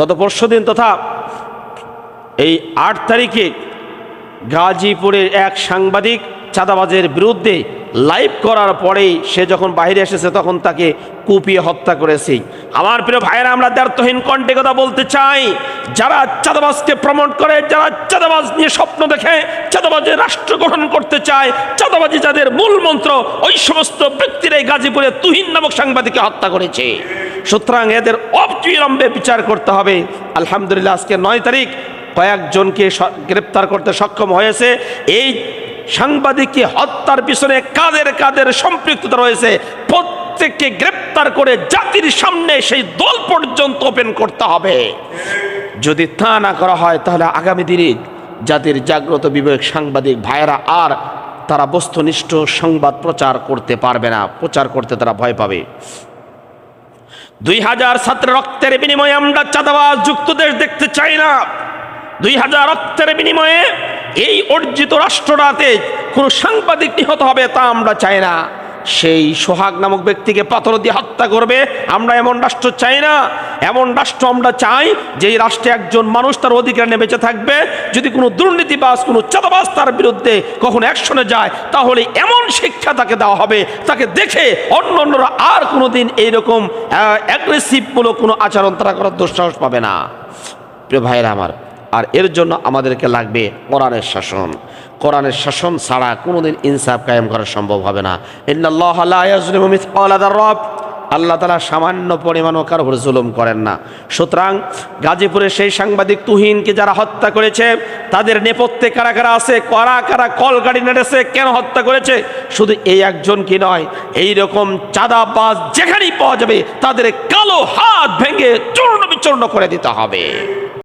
গত পরশু দিন তথা এই আট তারিখে গাজীপুরের এক সাংবাদিক চাঁদাবাজের বিরুদ্ধে লাইভ করার পরেই সে যখন বাইরে এসেছে তখন তাকে কুপিয়ে হত্যা করেছে। আমার প্রিয় ভাইয়েরা, আমরা দ্বার্থহীন কণ্ঠে কথা বলতে চাই। যারা চাঁদাবাজকে প্রমোট করে, যারা চাঁদাবাজ নিয়ে স্বপ্ন দেখে, চাঁদাবাজের রাষ্ট্র গঠন করতে চায়, চাঁদাবাজি যাদের মূল মন্ত্র, ওই সমস্ত ব্যক্তিরাই গাজীপুরে তুহিন নামক সাংবাদিককে হত্যা করেছে। সুতরাং এদের অবিলম্বে বিচার করতে হবে? আলহামদুলিল্লাহ, আজকে নয় তারিখ। কয়েকজনকে গ্রেপ্তার করতে সক্ষম হয়েছে। এই সাংবাদিককে হত্যার পিছনে কাদের কাদের সম্পৃক্ততা রয়েছে, প্রত্যেককে গ্রেপ্তার করে জাতির সামনে সেই দল পর্যন্ত ওপেন করতে হবে। যদি তা না করা হয়, তাহলে আগামী দিনে জাতির জাগ্রত বিবেক সাংবাদিক ভাইয়েরা আর তারা বস্তুনিষ্ঠ সংবাদ প্রচার করতে পারবে না। প্রচার করতে তারা ভয় পাবে। দুই হাজার ছাত্র রক্তের বিনিময়ে আমরা চাঁদাবাজ যুক্ত দেশ দেখতে চাই না। দুই হাজার রক্তের বিনিময়ে এই অর্জিত রাষ্ট্রটাতে কোনো সাংবাদিক নিহত হবে তা আমরা চাই না। সেই সোহাগ নামক ব্যক্তিকে পাথর দিয়ে হত্যা করবে। আমরা এমন রাষ্ট্র চাই না। এমন রাষ্ট্র আমরা চাই যে এই রাষ্ট্রে একজন মানুষ তার অধিকার নিয়ে বেঁচে থাকবে। যদি কোনো দুর্নীতিবাজ, কোনো চাঁদাবাজ তার বিরুদ্ধে কখনো অ্যাকশনে যায়, তাহলে এমন শিক্ষা তাকে দেওয়া হবে। তাকে দেখে অন্য অন্যরা আর কোনো দিন এইরকম অ্যাগ্রেসিভমূলক কোনো আচরণ তারা করার দুঃসাহস পাবে না। প্রিয় ভাইয়েরা আমার আর এর জন্য আমাদেরকে লাগবে কোরআনের শাসন। কোরআনের শাসন ছাড়া কোনোদিন ইনসাফ কায়েম করা সম্ভব হবে না। আল্লাহ তালা সামান্য পরিমাণও কারও উপর জুলুম করেন না। সুতরাং গাজীপুরে সেই সাংবাদিক তুহিনকে যারা হত্যা করেছে, তাদের নেপথ্যে কারা কারা আছে, কারা কারা কল গাড়ি নেড়েছে, কেন হত্যা করেছে, শুধু এই একজন কি নয় এই রকম চাঁদাবাজ যেখানেই পাওয়া যাবে, তাদের কালো হাত ভেঙে চূর্ণ বিচূর্ণ করে দিতে হবে।